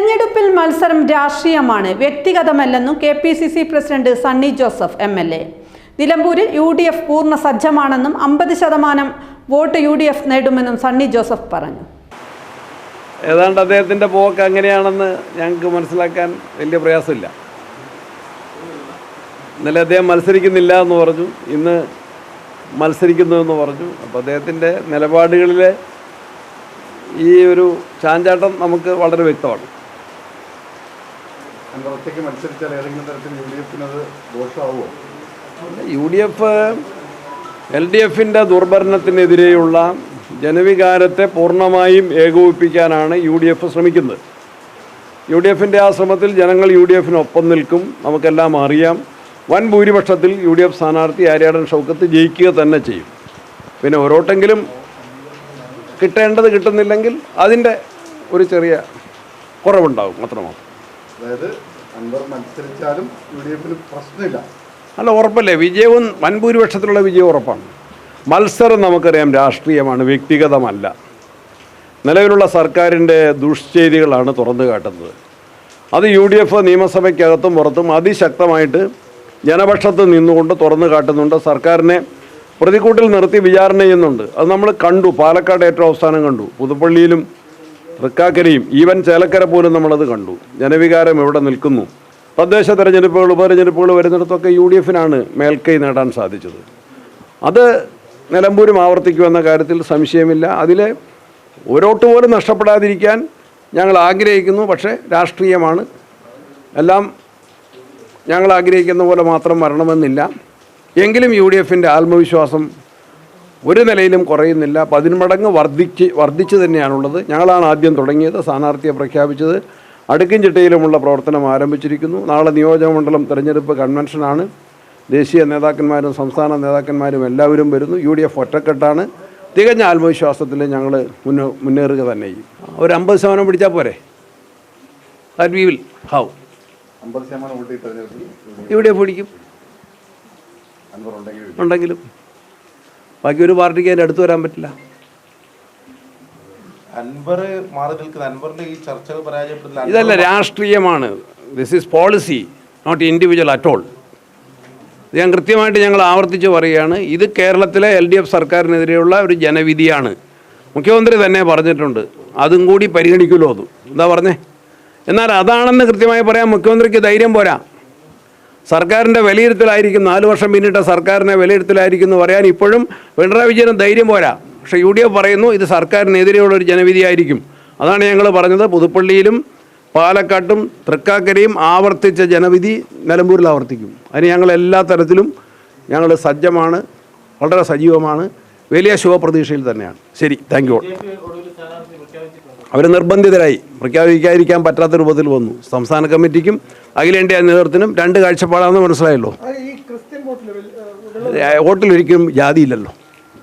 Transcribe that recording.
തെരഞ്ഞെടുപ്പിൽ മത്സരം രാഷ്ട്രീയമാണ്. വ്യക്തിഗതമല്ലെന്നും K P C C president Sunny Joseph M L A. നിലമ്പൂരിൽ യു ഡി എഫ് പൂർണ സജ്ജമാണെന്നും അമ്പത് ശതമാനം വോട്ട് യു ഡി എഫ് നേടുമെന്നും സണ്ണി ജോസഫ് പറഞ്ഞു. ഏതാണ്ട് അദ്ദേഹത്തിന്റെ പോക്ക് അങ്ങനെയാണെന്ന് ഞങ്ങൾക്ക് മനസ്സിലാക്കാൻ വലിയ പ്രയാസമില്ല. ഇന്നലെ അദ്ദേഹം മത്സരിക്കുന്നില്ല എന്ന് പറഞ്ഞു. ഇന്ന് മത്സരിക്കുന്നു എന്ന് പറഞ്ഞു. അപ്പോൾ അദ്ദേഹത്തിന്റെ നിലപാടുകളിലെ ഈ ഒരു ചാഞ്ചാട്ടം നമുക്ക് വളരെ വ്യക്തമാണ്. ഒറ്റയ്ക്ക് മത്സരിച്ചാൽ ഏതെങ്കിലും തരത്തിൽ യു ഡി എഫിനത് ദോഷമാവുമോ? U D F L D എഫിന്റെ ദുർഭരണത്തിനെതിരെയുള്ള ജനവികാരത്തെ പൂർണമായും ഏകോപിപ്പിക്കാനാണ് യു ഡി എഫ് ശ്രമിക്കുന്നത്. യു ഡി എഫിന്റെ ആ ശ്രമത്തിൽ ജനങ്ങൾ യു ഡി എഫിനൊപ്പം നിൽക്കും നമുക്കെല്ലാം അറിയാം. വൻ ഭൂരിപക്ഷത്തിൽ യു ഡി എഫ് സ്ഥാനാർത്ഥി ആര്യാടൻ ഷൗക്കത്ത് ജയിക്കുക തന്നെ ചെയ്യും. പിന്നെ ഓരോട്ടെങ്കിലും കിട്ടേണ്ടത് കിട്ടുന്നില്ലെങ്കിൽ അതിന്റെ ഒരു ചെറിയ കുറവുണ്ടാകും അത്രമാത്രം. അതായത് അൻവർ പ്രശ്നമില്ല. അല്ല ഉറപ്പല്ലേ? വിജയവും വൻഭൂരിപക്ഷത്തിലുള്ള വിജയം ഉറപ്പാണ്. മത്സരം നമുക്കറിയാം രാഷ്ട്രീയമാണ് വ്യക്തിഗതമല്ല. നിലവിലുള്ള സർക്കാരിന്റെ ദുഷ്ചെയ്തികളാണ് തുറന്നു കാട്ടുന്നത്. അത് യു ഡി എഫ് നിയമസഭയ്ക്കകത്തും പുറത്തും അതിശക്തമായിട്ട് ജനപക്ഷത്ത് നിന്നുകൊണ്ട് തുറന്നു കാട്ടുന്നുണ്ട്. സർക്കാരിനെ പ്രതിക്കൂട്ടിൽ നിർത്തി വിചാരണ ചെയ്യുന്നുണ്ട്. അത് നമ്മൾ കണ്ടു. പാലക്കാട് ഏറ്റവും അവസാനം കണ്ടു. പുതുപ്പള്ളിയിലും തൃക്കാക്കരയും ഈവൻ ചേലക്കര പോലും നമ്മളത് കണ്ടു. ജനവികാരം എവിടെ നിൽക്കുന്നു? തദ്ദേശ തെരഞ്ഞെടുപ്പുകൾ ഉപതെരഞ്ഞെടുപ്പുകൾ വരുന്നിടത്തൊക്കെ യു ഡി എഫിനാണ് മേൽക്കൈ നേടാൻ സാധിച്ചത്. അത് നിലമ്പൂരും ആവർത്തിക്കുമെന്ന കാര്യത്തിൽ സംശയമില്ല. അതിലെ ഒരോട്ട് പോലും നഷ്ടപ്പെടാതിരിക്കാൻ ഞങ്ങൾ ആഗ്രഹിക്കുന്നു. പക്ഷേ രാഷ്ട്രീയമാണ്. എല്ലാം ഞങ്ങൾ ആഗ്രഹിക്കുന്ന പോലെ മാത്രം വരണമെന്നില്ല. എങ്കിലും യു ഡി എഫിന്റെ ആത്മവിശ്വാസം ഒരു നിലയിലും കുറയുന്നില്ല. പതിന്മടങ്ങ് വർദ്ധിച്ച് വർദ്ധിച്ചു തന്നെയാണുള്ളത്. ഞങ്ങളാണ് ആദ്യം തുടങ്ങിയത് സ്ഥാനാർത്ഥിയെ പ്രഖ്യാപിച്ചത്. അടുക്കും ചിട്ടയിലുമുള്ള പ്രവർത്തനം ആരംഭിച്ചിരിക്കുന്നു. നാളെ നിയോജകമണ്ഡലം തെരഞ്ഞെടുപ്പ് കൺവെൻഷനാണ്. ദേശീയ നേതാക്കന്മാരും സംസ്ഥാന നേതാക്കന്മാരും എല്ലാവരും വരുന്നു. യു ഡി എഫ് ഒറ്റക്കെട്ടാണ്. തികഞ്ഞ ആത്മവിശ്വാസത്തിൽ ഞങ്ങൾ മുന്നേ മുന്നേറുക തന്നെ ചെയ്യും ഒരു അമ്പത് ശതമാനം പിടിച്ചാൽ പോരെ? That we will how U D F പിടിക്കും. ഉണ്ടെങ്കിലും. ബാക്കി ഒരു പാർട്ടിക്ക് അതിന്റെ അടുത്ത് വരാൻ പറ്റില്ല. ഇതല്ല രാഷ്ട്രീയമാണ്. This is policy not individual at all ഞാൻ കൃത്യമായിട്ട് ഞങ്ങൾ ആവർത്തിച്ച് പറയുകയാണ്. ഇത് കേരളത്തിലെ എൽ ഡി എഫ് സർക്കാരിനെതിരെയുള്ള ഒരു ജനവിധിയാണ്. മുഖ്യമന്ത്രി തന്നെ പറഞ്ഞിട്ടുണ്ട്. അതും കൂടി പരിഗണിക്കുമല്ലോ അത്. എന്താ പറഞ്ഞേ? എന്നാൽ അതാണെന്ന് കൃത്യമായി പറയാൻ മുഖ്യമന്ത്രിക്ക് ധൈര്യം പോരാ. സർക്കാരിന്റെ വിലയിരുത്തലായിരിക്കും. നാല് വർഷം പിന്നിട്ട സർക്കാരിനെ വിലയിരുത്തലായിരിക്കും എന്ന് പറയാൻ ഇപ്പോഴും പിണറായി വിജയന് ധൈര്യം പോരാ. പക്ഷേ യു ഡി എഫ് പറയുന്നു ഇത് സർക്കാരിനെതിരെയുള്ള ഒരു ജനവിധിയായിരിക്കും അതാണ് ഞങ്ങൾ പറഞ്ഞത്. പുതുപ്പള്ളിയിലും പാലക്കാട്ടും തൃക്കാക്കരയും ആവർത്തിച്ച ജനവിധി നിലമ്പൂരിൽ ആവർത്തിക്കും. അതിന് ഞങ്ങൾ എല്ലാ തരത്തിലും ഞങ്ങൾ സജ്ജമാണ്. വളരെ സജീവമാണ്. വലിയ ശുഭപ്രതീക്ഷയിൽ തന്നെയാണ്. ശരി താങ്ക് യു അവർ നിർബന്ധിതരായി. പ്രഖ്യാപിക്കാതിരിക്കാൻ പറ്റാത്ത രൂപത്തിൽ വന്നു. സംസ്ഥാന കമ്മിറ്റിക്കും അഖിലേന്ത്യാ നേതൃത്വത്തിനും രണ്ട് കാഴ്ചപ്പാടാണെന്ന് മനസ്സിലായല്ലോ. വോട്ടിലൊരിക്കലും ജാതിയില്ലല്ലോ.